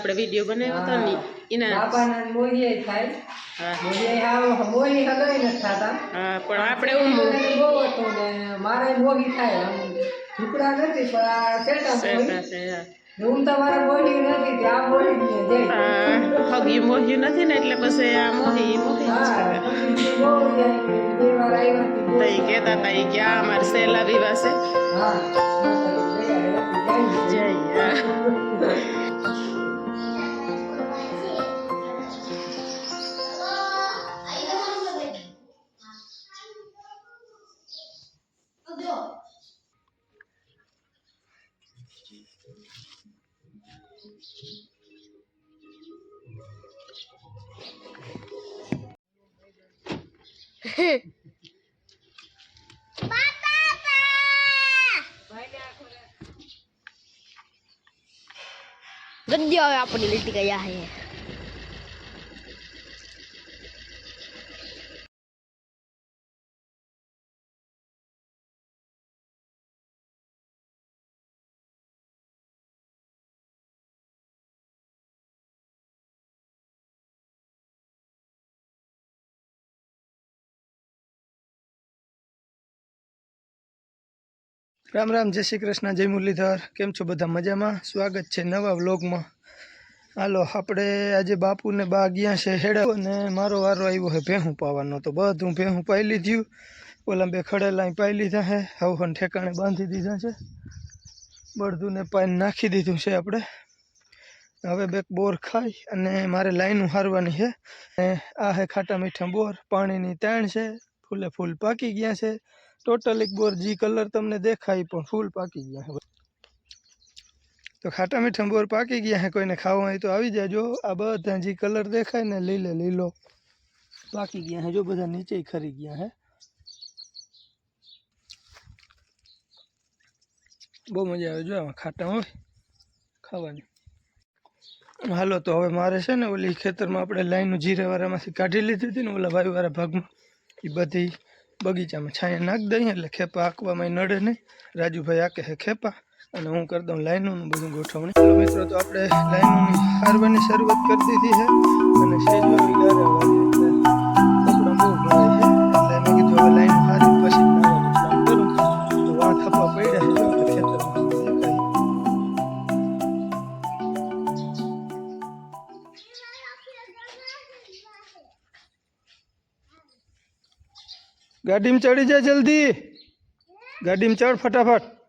મોહી વીડિયો બનાવ્યો હતો મોહી જ છે. જય હા. હગી મોહ્યું નથી ને એટલે પછી આ મોહી મોહી હા કહેતા હતા એ અમારે સહેલા વિવાસે. હા જય ગદ્યો હવે આપણી લીટી ગયા હે. રામ રામ, જય શ્રી કૃષ્ણ, જય મુરલીધર. કેમ છો બધા? મજામાં? સ્વાગત છે નવા વ્લોગમાં. હાલો, આપણે આજે બાપુને બા ગયા છે હેડા. અને મારો વારો આવ્યો છે ભેહું પાવાનો. તો બધું ભેહું પાઈ લીધું. ઓલા બે ખડેલા પાઈ લીધા છે. હવન ઠેકાણે બાંધી દીધા છે. બળદુને પાઈને નાખી દીધું છે આપણે. હવે બે બોર ખાઈ અને મારે લાઈનું હારવાની છે. અને આ હે ખાટા મીઠા બોર. પાણીની તાણ છે. ફૂલે ફૂલ પાકી ગયા છે. ટોટલ એક બોર જી કલર તમને દેખાય પણ ફૂલ પાકી ગયા છે. તો ખાટા મીઠા બોર પાકી ગયા છે, કોઈને ખાવા હોય તો આવી જાજો. આ બધા જી કલર દેખાય ને લીલે લીલો પાકી ગયા છે, જો બધા નીચે ખરી ગયા છે. બહુ મજા આવે જો આમાં ખાટા હોય, ખાવાની. હાલો, તો હવે મારે છે ને ઓલી ખેતરમાં આપણે લાઈન જીરાવાળામાંથી કાઢી લીધી હતી ને ઓલા વાયુવાળા ભાગમાં. એ બધી બગીચામાં છાંયા નાખી દઈએ એટલે ખેપા આંકવામાં નડે નહીં. રાજુભાઈ આકે છે ખેપા અને હું કરી દઉં લાઈનોનું બધું ગોઠવણી. ચાલો મિત્રો, તો આપણે લાઈનોની હારવાની શરૂઆત કરી દીધી છે. અને સેજવાળી ગારે વાળી ગાડીમાં ચડી જા જલ્દી. ગાડીમાં ચડ ફટાફટ.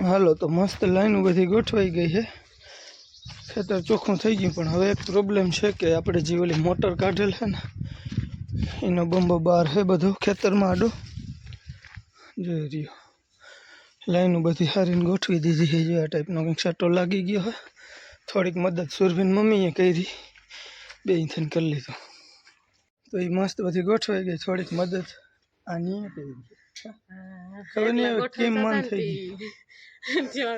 હાલો, તો મસ્ત લાઈનો બધી ગોઠવાઈ ગઈ છે. ખેતર ચોખ્ખું થઈ ગયું, પણ હવે એક પ્રોબ્લેમ છે કે આપણે જે ઓલી મોટર કાઢેલ છે ને, એનો બંબો બહાર છે બધો ખેતરમાં આડો. જોઈ રહ્યો. લાઈનો બધી હારીને ગોઠવી દીધી છે આ ટાઈપનો કંઈક સટ્ટો લાગી ગયો હોય થોડીક મદદ સુરભીન મમ્મીએ કરી. બે થઈને કરી લીધો. તો એ મસ્ત બધી ગોઠવાઈ ગઈ, થોડીક મદદ આની કરી. ખબર નહીં કેમ મન થઈ ગયું? જો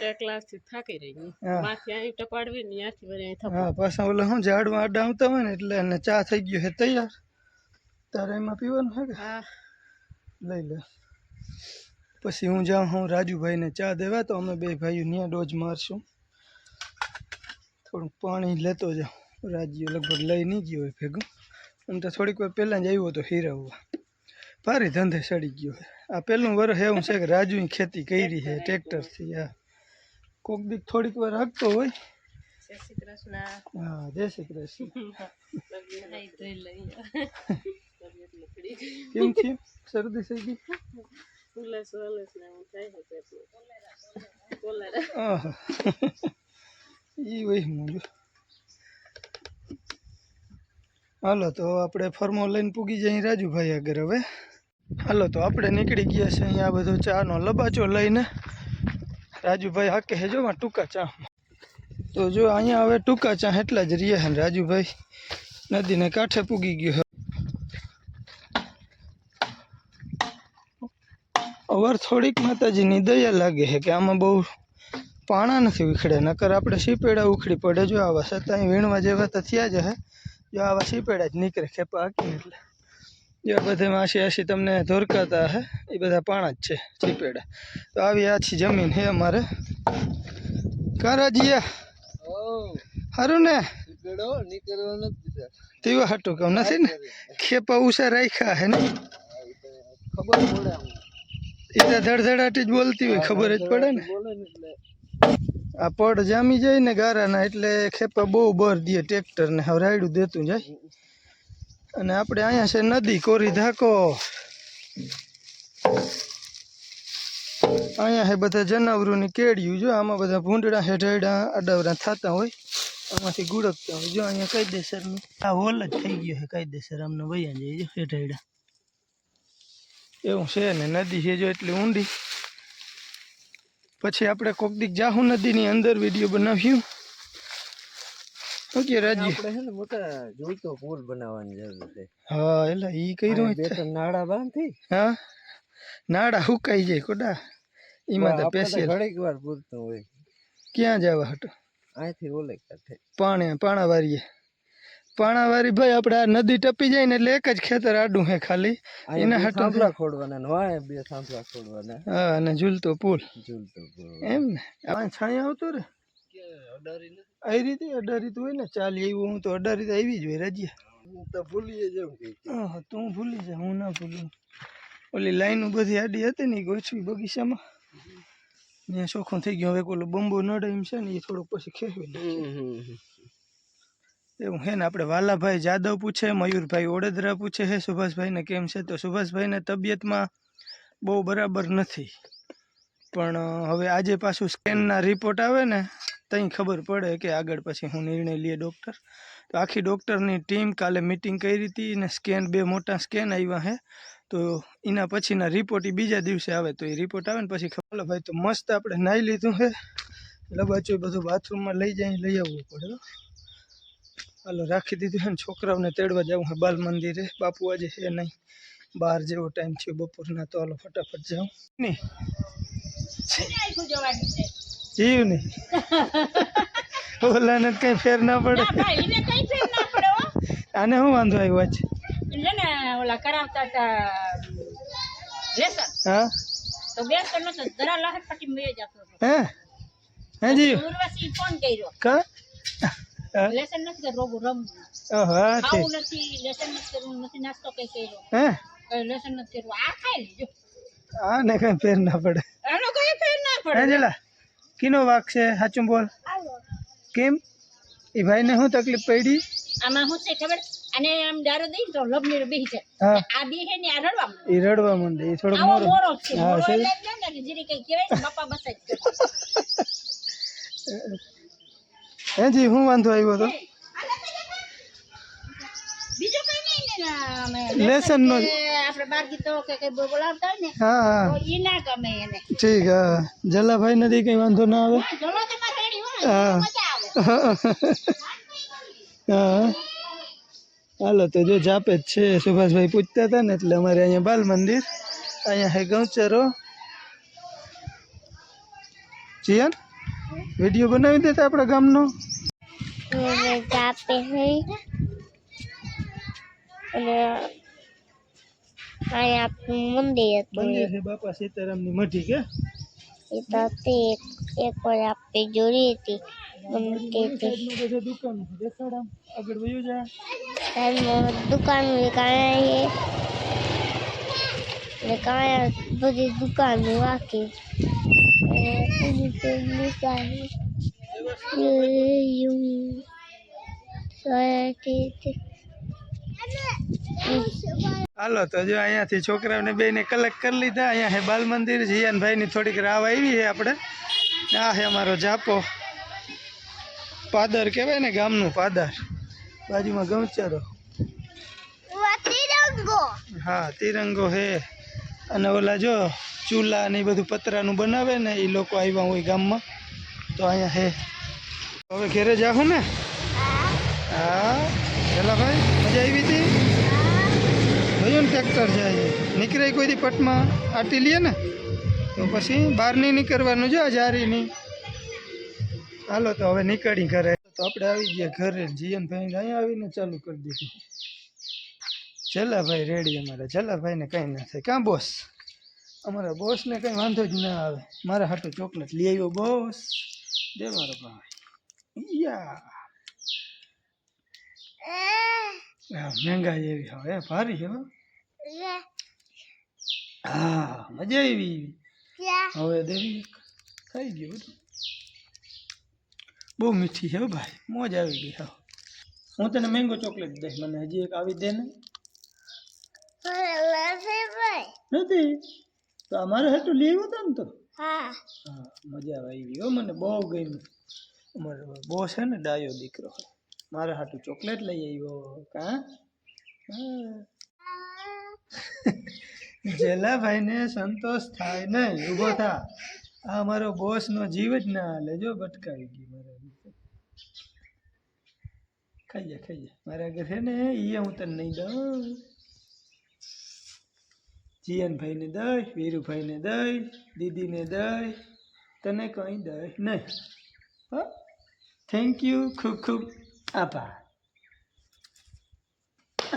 એક લાખથી થાકી રહી માથે અહીં ટપાડવી ને ત્યાંથી વળી અહીં હા પાછા ઓલા શું ઝાડમાં આડા આવતા હોય ને એટલે એને ચા થઈ ગયો છે તૈયાર. તારે એમાં પીવાનું હે કે? હા. લઈ લે. પછી હું જાઉં હું રાજુભાઈને ચા દેવા તો અમે બે ભાઈઓ ત્યાં ડોજ મારશું. થોડુંક પાણી લેતો જાઉં. રાજ્ય લગભગ લઈ નહીં ગયો હોય ભેગું. આમ તો થોડીક વાર પહેલાં જ આવ્યો હતો હીરાવવા ભારી ધંધે સડી ગયો છે. આ પહેલું વર્ષ એવું છે કે રાજુની ખેતી કરી છે ટ્રેક્ટરથી હા. કોક દીક થોડીક વાર હાંકતો હોય. જય શ્રી કૃષ્ણ. હા જય શ્રી કૃષ્ણ. નાઈ ધોઈ લઈએ તબિયત લકડી ગઈ કેમ થયું શરદી થઈ ગઈ? ફૂલે સોલે ને એવું થાય છે પેટમાં કોલેરા. આહા. ઈ વહી મૂંઝું હાલો તો આપણે ફર્મો લઈને પૂગી જઈએ રાજુભાઈ આગળ હવે. હાલો, તો આપણે નીકળી ગયા છે અહીંયા બધો ચાનો લબાચો લઈને. રાજુભાઈ હાકે હે જો માં ટૂંકા ચા. તો જો, અહીંયા હવે ટૂંકા ચા એટલા જ રહ્યા ને, રાજુભાઈ. નદીને કાંઠે પૂગી ગયો અવાર થોડીક માતાજીની દયા લાગે છે કે આમાં બહુ પાણા નથી ઉખડ્યા નકર આપણે સીપેડા ઉખડી પડે. જો, આવા છતાંય વીણવા જેવા તો થયા જ હે જો, આવા સીપેડા જ નીકળે, ખેપા હાકીને એટલે. જો બધા આશી આશી તમને ધોરકાતા હે, એ બધા પાણા જ છે, ચીપેડા. તો આવી આછી જમીન હે અમારે. કારાજીયા સારું ને? તેવા હાટું કહું નથી ને? ખેપા ઉષા રાખ્યા હે ને એ તો ધડધડાટી જ બોલતી હોય, ખબર જ પડે ને? આ પડ જામી જાય ને ગારાના એટલે ખેપા બહુ બર દે ટ્રેક્ટર ને હવે રાયડું દેતું જાય. અને આપણે અહીંયા છે નદી, કોરી ધાકો. અહીંયા છે બધા જનાવરોની કેડિયું જો આમાં બધા ભૂંડડા હેઠડા અડાવડા થતા હોય, આમાંથી ગુડકતા હોય. જો અહીંયા કાયદેસરનું આ હોલ જ થઈ ગયો છે, કાયદેસર આમને વૈયા જાય જો એવું છે ને, નદી છે જો એટલી ઊંડી. પછી આપણે કોક દીક જાહુ નદીની અંદર વીડિયો બનાવ્યું. ઓકે રાજી આપણે છે ને મોટા જોઈતો પુલ બનાવવાની જરૂર છે. હા એટલે ઈ કર્યું બે ત્રણ નાળા બાંધી હા? નાડા હુકાઈ જાય કોડા એમાં તો પેશિયલ ઘડીક વાર પૂરતું હોય. ક્યાં જવા હટો? અહીંથી ઓલે કાંઠે પાણે પાણાવારીએ. પાણાવારી ભાઈ આપણે આ નદી ટપી જાય ને એટલે એક જ ખેતર આડું હે ખાલી. એના હાટુ થાંભલા ખોડવાના ને વાય બે ખોડવાના. હા અને ઝૂલતો પુલ. ઝૂલતો પુલ. એમ ને? આ છાંય આવતો રે. આવી રીતે અડારી તો હોય ને ચાલી આવ્યું હું તો અડારી તો આવી જ હોય રજિયા. તો ભૂલી હા તું ભૂલી જા હું ના ભૂલું. ઓલી લાઈનો બધી આડી હતી ને ગોઠવી બગીચામાં. ત્યાં ચોખ્ખો થઈ ગયો હવે ઓલો બંબો નડે એમ છે ને એ થોડુંક પછી લે એવું હે ને આપણે વાલાભાઈ જાદવ પૂછે મયુરભાઈ ઓડેદરા પૂછે હે સુભાષભાઈને કેમ છે? તો સુભાષભાઈને તબિયતમાં બહુ બરાબર નથી. પણ હવે આજે પાછું સ્કેનના રિપોર્ટ આવે ને ત્યાં ખબર પડે કે આગળ પછી હું નિર્ણય લઈએ ડૉક્ટર તો આખી ડૉક્ટરની ટીમ કાલે મિટિંગ કરી હતી ને સ્કેન બે મોટા સ્કેન આવ્યા હે. તો એના પછીના રિપોર્ટ એ બીજા દિવસે આવે. તો એ રિપોર્ટ આવે ને પછી ખબર ભાઈ, તો મસ્ત આપણે નાહી લીધું હે. લબાચો બધું બાથરૂમમાં લઈ જાય લઈ આવવું પડે હો. હાલો, રાખી દીધું છે ને છોકરાઓને તેડવા જવું છે બાલ મંદિરે. બાપુ આજે છે નહીં. બાર જેવો ટાઈમ થયો બપોરના. તો હાલો, ફટાફટ જાઉં. નહીં જીવ નહીં ઓલાને કઈ ફેર ના પડે. એને કઈ ફેર ના પડે હો. આને શું વાંધો આવ્યો આજ? ને ઓલા કરાવતા હતા લેસન હા? તો બે તો નતો જરા લહર પટી મેં જતો હે? હે જીવ ઉર્વશી ફોન કર્યો. કા? લેસન નથી કે રોગું ઓહો, ખાવું નથી લેસન નથી કરવું નથી નાસ્તો કઈ કર્યો. હે? લેસન નથી કરવું આ ખાઈ લેજો. ને કઈ ફેર ના પડે. એનો કઈ ફેર ના પડે. જેલા? કિનો વાક છે? સાચું બોલ. કેમ? એ ભાઈને શું તકલીફ પડી? આમાં શું છે ખબર? અને આમ ડારો દઈ તો લબની બેહી છે. આ બે હે ને આ રડવા માંડે. એ રડવા માંડે. એ થોડો મોરો મોરો છે. હા, છે. એટલે જીરી કઈ કહેવાય ને બાપા બસ જ કરે. હે જી હું વાંધો આવ્યો તો બીજું કઈ નહીં ને ના, અમે લેસન નો આપણે બાર ગીતો કે કઈ બોલાવતા હોય ને હા હા. ઈ ના ગમે એને. ઠીક હા. જલાભાઈ નથી કઈ વાંધો ના આવે? રેડી હોય હા. મજા આવે. હા હાલો તો જો જાપે જ છે. સુભાષભાઈ પૂછતા હતા ને એટલે અમારે અહીંયા બાલ મંદિર અહીંયા હે ગૌચરો. જીયન વીડિયો બનાવી દેતા આપણા ગામનો? જાપે અને અહીંયા આપણું મંદિર હતું મંદિર છે બાપા સીતારામની મઢી કે એ તો હતી એક એક વાર આપણે જોડી હતી મંદિર સાઈડમાં બધા દુકાનો છે દેખાડ આમ આગળ વયું જા સાઈડમાં દુકાન કાંઈ ને કાંઈ બધી દુકાનો રાખી અને એની તો દુકાન એવું સોયાથી હાલો તો જો અહીંયાથી છોકરાઓને બેને કલેક્ટ કરી લીધા. અહીંયા હે બાલ મંદિર જીયાનભાઈની થોડીક રાવ આવી છે આપણે. આ હે અમારો જાપો પાદર કહેવાય ને ગામનું પાદર. બાજુમાં ગમચારો હા તિરંગો હે. અને ઓલા જો ચૂલા ને એ બધું પતરાનું બનાવે ને એ લોકો આવ્યા હોય ગામમાં. તો અહીંયા હે. હવે ઘેરે જાઉં ને? હા. પેલા ભાઈ મજા આવી જોયું ટ્રેક્ટર છે નીકળે કોઈ દી પટમાં આટી લઈએ ને તો પછી બહાર નહીં નીકળવાનું જો જારી નહીં. હાલો તો હવે નીકળી ઘરે. તો આપણે આવી ગયા ઘરે. જીયનભાઈ અહીંયા આવીને ચાલુ કરી દીધું. છેલ્લા ભાઈ રેડી અમારે. છેલ્લા ભાઈને કંઈ ના થાય. ક્યાં બોસ? અમારા બોસને કંઈ વાંધો જ ના આવે. મારા હાટું ચોકલેટ લઈ આવ્યો બોસ. દે મારો ભાઈ. યા હા? મહેંગાઈ એવી હવે. ભારી હો. હા મજા આવી. હવે દેવી ખાઈ ગયો બધું. બહુ મીઠી છે હો ભાઈ મોજ આવી ગઈ હા. હું તને મેંગો ચોકલેટ દઈશ મને હજી એક આવી દે ને. નથી તો અમારે હેઠું લેવું હતું ને તો? હા. હા મજા આવી હો મને બહુ ગમ્યું. અમારો બોસ છે ને ડાયો દીકરો. મારા હાટું ચોકલેટ લઈ આવ્યો કા? જેલાભાઈને સંતોષ થાય નહીં, ઊભો થા. આ મારો બોસનો જીવ જ ના હાલે, જો બટકાવી ગઈ મારા ખાઈ જા ખાઈ જા. મારા ઘરે ને એ હું તને નહીં દઉં. જીયનભાઈને દઈ, વીરુભાઈને દઈ, દીદીને દઈ. તને કંઈ દઈ નહીં. હા? થેન્ક યુ ખૂબ ખૂબ આભાર.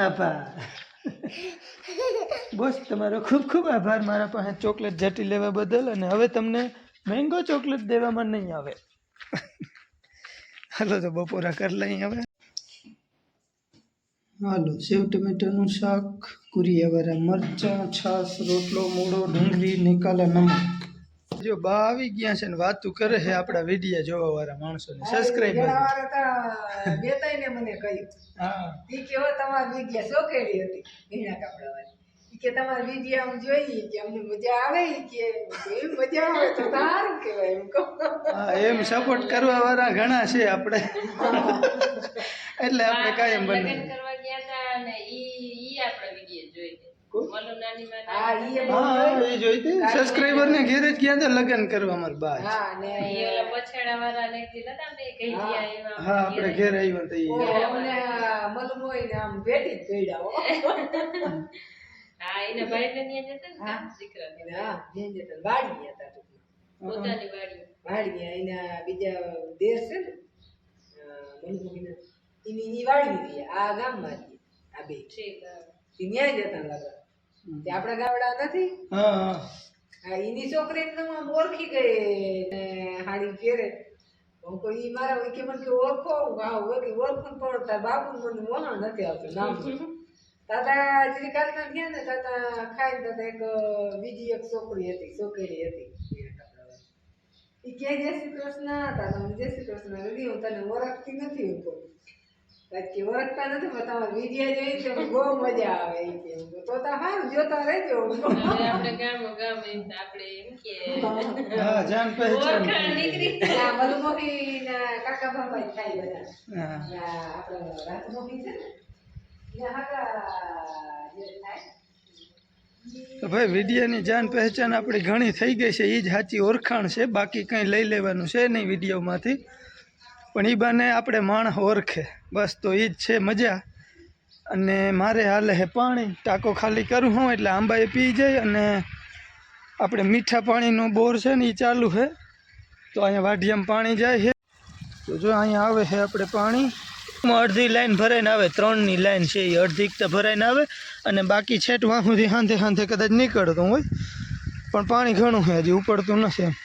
આભાર. બસ તમારો ખૂબ ખૂબ આભાર. મારા પાસે ચોકલેટ જટી લેવા બદલ અને હવે તમને મેંગો ચોકલેટ દેવામાં નહીં આવે. હાલો તો બપોરા કરી લઈએ હવે. હાલો સેવ ટમેટાનું શાક કુરિયાવાળા મરચાં છાશ રોટલો મૂળો ડુંગળી નિકાલા નમક. જો બા આવી ગયા છે ને વાતું કરે છે આપણા વિડીયા જોવા વાળા માણસોને સબસ્ક્રાઈબર જણાવારે તો બેતાઈને મને કહ્યું. હા. ઈ કેવો તમારી સોકેડી હતી. ભીના કપડાવાળી. ઈ કે તમારી વીડિયો આમ જોઈએ કે અમને મજા આવે કે એમ મજા આવે તો સારું કહેવાય એમ કહો. એમ સપોર્ટ કરવા વાળા ઘણા છે આપણે. એટલે આપણે કાયમ બને કરવા ગયા હતા અને ઈ ઈ આપણા વીડિયો જોઈ સબસ્ક્રાઈબર ને ઘેરે જ ગયા હતા લગ્ન કરવા અમારા બા હા હતા એવા આપણે ઘેર આવ્યા તો ઓ, ઈ અમને મલમોઈ ને આમ ભેટી જ પડ્યા હો. હા એને ભાઈ ને ત્યાં જતા ને દીકરા હા જેન જતા વાડી હતા પોતાની વાડી વાડી એના બીજા દેર છે ને મલમોઈના એની ઈ વાડી ગયા આ ગામમાં જ આ બે. ઠીક હા. ઈ ન્યાય જતા લગા તે આપણા ગામડા નથી? હા એની છોકરીને તો ઓળખી ગઈ ને હાડી ફેરે હું ઈ મારા કે મને કે ઓળખો ઓળખી ઓળખું પણ તાર બાપુ મને વહાણ નથી આવતું નામ તાતા શ્રી કાલના ગયા ને તાતા ખાઈ તાતા એક બીજી એક છોકરી હતી છોકરી હતી. એ કે જય શ્રી કૃષ્ણ? તાતા જય શ્રી કૃષ્ણ દીદી હું તને ઓળખતી નથી હું બાકી ઓળખતા નથી પણ તમારે વીડિયો જોઈ તો બહુ મજા આવે એ કે. તો તો હારું જોતા રહેજો. આપણે ગામો ગામ આપણે એમ કે. હા જાન પહેચાન. નીકળી. ના મધુમોહી ના કાકા ભાઈ ખાઈ થાય બધા. હા. આપણે રાજમોહી છે ને? તો ભાઈ, વિડીયોની જાન પહેચાન આપણી ઘણી થઈ ગઈ છે. એ જ સાચી ઓળખાણ છે. બાકી કંઈ લઈ લેવાનું છે નહીં વિડીયોમાંથી. પણ એ બાને આપણે માણસ ઓળખે બસ તો એ જ છે મજા. અને મારે હાલે હે પાણી. ટાંકો ખાલી કરું હું એટલે આંબાએ પી જાય અને આપણે મીઠા પાણીનો બોર છે ને એ ચાલુ છે તો અહીંયા વાઢિયામાં પાણી જાય છે તો જો અહીંયા આવે છે આપણે પાણી. અડધી લાઈન ભરાઈને આવે, ત્રણની લાઈન છે એ અડધી તો ભરાઈને આવે અને બાકી છેટ વાં સુધી હાંધે હાંધે કદાચ નીકળતું હોય. પણ પાણી ઘણું છે, હજી ઉપડતું નથી એમ.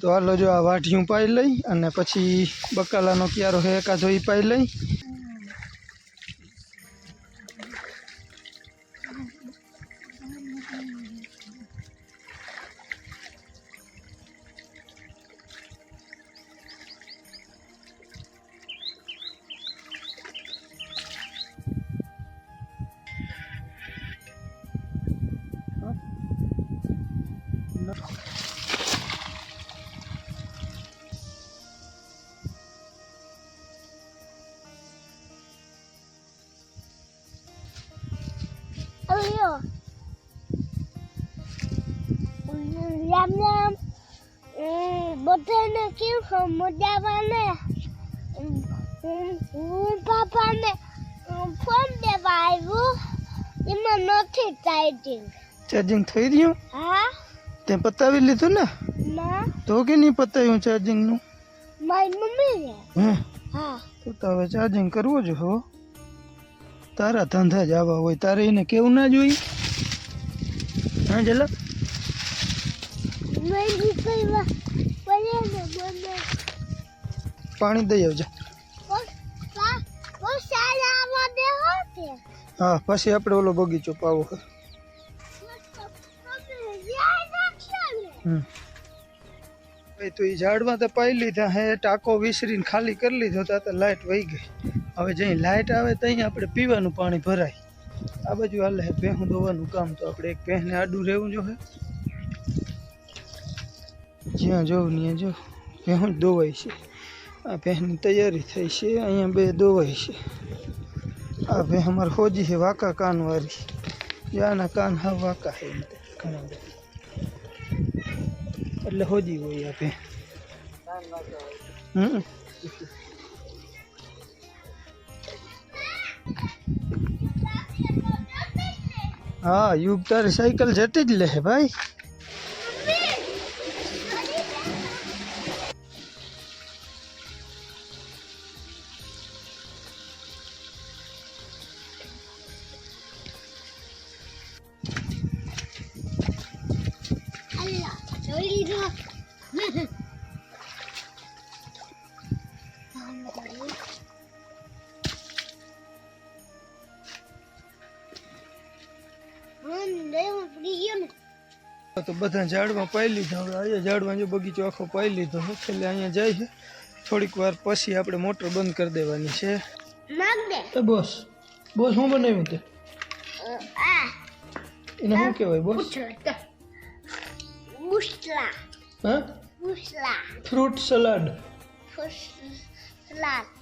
તો હાલો જો આ વાઢિયું પાઈ લઈ અને પછી બકાલાનો ક્યારો છે એકાદો એ પાઈ લઈ. બધાને કેમ છો મજામાં ને ઉમ, હું પાપાને ફોન દેવા આવ્યું. એમાં નથી ચાર્જિંગ ચાર્જિંગ થઈ રહ્યું? હા? તે પતાવી લીધું ને? ના. તો કે નહીં પતાવ્યું ચાર્જિંગનું મારી મમ્મી હે? હા. તો તો હવે ચાર્જિંગ કરવું જ હો. તારા ધંધા જ આવા હોય. તારે એને કેવું ના જોઈ હા જલા. મેં મને પાણી દઈ આવજો. હા, પછી આપણે ઓલો બગીચો પાવો તો એ ઝાડમાં તો પાઈ લીધા, હે, ટાંકો વિસરીને ખાલી કરી લીધો, તો લાઇટ વહી ગઈ. હવે જઈ લાઇટ આવે ત્યાં આપણે પીવાનું પાણી ભરાય. આ બાજુ હાલે, ભેહું દોવાનું કામ, તો આપણે એક ભેંસને આડું રહેવું જોઈએ. જ્યાં જોઉં ત્યાં જો. ભેહું જ દોવાય છે. આ ભેંસની તૈયારી થઈ છે. અહીંયા બે દોવાય છે. આ ભેં અમારે હોજી છે, વાંકા કાનવાળી જ્યાંના કાન હા, વાંકા છે એમ તો, ઘણા બધા. એટલે હોજી હોય આપે હમ? હા, યુગ તારી સાયકલ જતી જ લે ભાઈ. તો બધા ઝાડમાં પાઈ લીધા. હવે અહીંયા ઝાડમાં જો બગીચો આખો પાઈ લીધો એટલે અહીંયા જાય છે. થોડીક વાર પછી આપણે મોટર બંધ કરી દેવાની છે. બસ બસ બોસ શું બનાવ્યું તે? એને શું કહેવાય બોસ? મુસલા. હા? Fruit salad.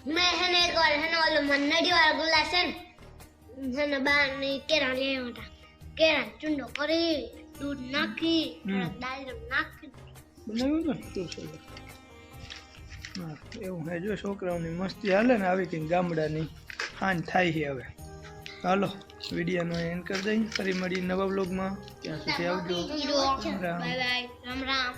મેં હેને એક વાર હેને ઓલો વાળા છે ને હેને બારની કેરા લેવા હતા. કેળા ચૂંડો કરી. દૂધ નાખી દાળ નાખી બનાવ્યું ને ફ્રૂટ સલાડ હા એવું હે. જો છોકરાઓની મસ્તી હાલે ને આવી કંઈક ગામડાની. હાન થાય છે હવે. હાલો વિડીયોનો એન્ડ કરી દઈએ. ફરી મળી નવા બ્લોગમાં ત્યાં સુધી આવજો. રામ રામ.